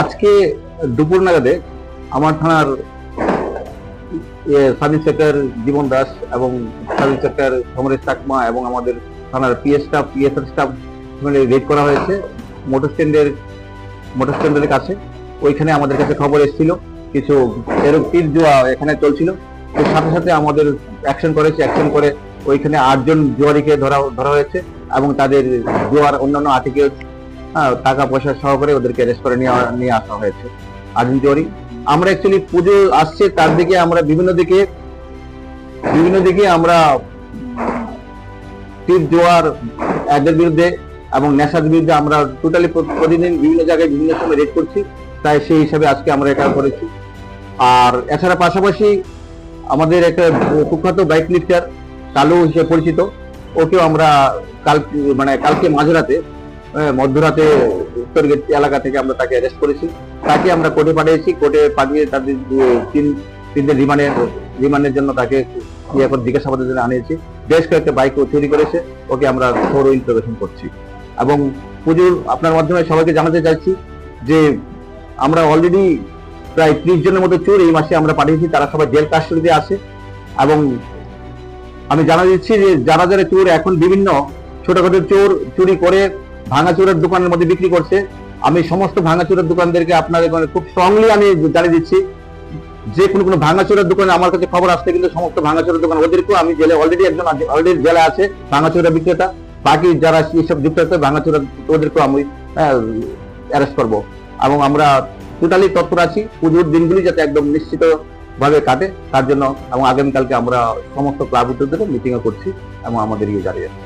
আজকে দুপুর নাগাদে আমার থানার সাব ইন্সপেক্টর জীবন দাস এবং সাব ইন্সপেক্টর সমরেশ চাকমা এবং আমাদের থানার পিএস স্টাফ পিএসআর স্টাফ মিলে রেড করা হয়েছে মোটর স্ট্যান্ডের মোটর স্ট্যান্ডের কাছে। ওইখানে আমাদের কাছে খবর এসেছিল। কিছু এরকম তীর জুয়া এখানে চলছিল। তো সাথে সাথে আমাদের অ্যাকশন করেছে। অ্যাকশন করে ওইখানে আটজন জুয়ারিকে ধরা ধরা হয়েছে এবং তাদের জোয়ার অন্যান্য আর্টিকেল টাকা পয়সা সহকারে ওদেরকে অ্যারেস্ট করে নিয়ে নিয়ে আসা হয়েছে জুয়ারি আমরা অ্যাকচুয়ালি পুজো আসছে, তার দিকে আমরা বিভিন্ন দিকে বিভিন্ন দিকে আমরা তীর জোয়ার, এদের বিরুদ্ধে এবং নেশার বিরুদ্ধে আমরা টোটালি প্রতিদিন বিভিন্ন জায়গায় বিভিন্ন সময় রেড করছি। তাই সেই হিসাবে আজকে আমরা এটা করেছি। আর এছাড়া পাশাপাশি আমাদের একটা কুখ্যাত বাইক লিফটার কালু হিসেবে পরিচিত। ওকেও আমরা কাল মানে কালকে মাঝরাতে মধ্যরাতে উত্তর গেট এলাকা থেকে আমরা তাকে অ্যারেস্ট করেছি। তাকে আমরা কোর্টে পাঠিয়েছি। কোর্টে পাঠিয়ে তাদের তিন তিনটে রিমান্ডের রিমান্ডের জন্য তাকে ইয়ে করে জিজ্ঞাসাবাদের জন্য আনিয়েছি। বেশ কয়েকটা বাইক চুরি করেছে। ওকে আমরা থরো ইন্টারভেশন করছি। এবং পুজোর আপনার মাধ্যমে সবাইকে জানাতে চাইছি যে আমরা অলরেডি প্রায় ত্রিশ জনের মতো চোর এই মাসে আমরা পাঠিয়েছি। তারা সবাই জেল কাস্টডিতে আছে। এবং আমি জানা দিচ্ছি যে যারা যারা চোর এখন বিভিন্ন ছোটখাটো চোর চুরি করে ভাঙাচোরের দোকানের মধ্যে বিক্রি করছে। আমি সমস্ত ভাঙাচোরের দোকানদেরকে আপনাদের খুব স্ট্রংলি আমি জানিয়ে দিচ্ছি, যে কোনো কোনো ভাঙাচোরের দোকানে আমার কাছে খবর আসছে, কিন্তু সমস্ত ভাঙাচোরের দোকান, ওদেরকেও আমি জেলে অলরেডি একজন অলরেডি জেলে আছে ভাঙাচোরা বিক্রেতা। বাকি যারা এইসব যুক্ত আছে ভাঙাচোরা ওদেরকেও আমি অ্যারেস্ট করব। এবং আমরা টোটালি তৎপর আছি, পুজোর দিনগুলি যাতে একদম নিশ্চিত ভাবে কাটে, তার জন্য এবং আগামীকালকে আমরা সমস্ত ক্লাব উদ্যোগদের মিটিংও করছি এবং আমাদের ইয়ে জারি আছে।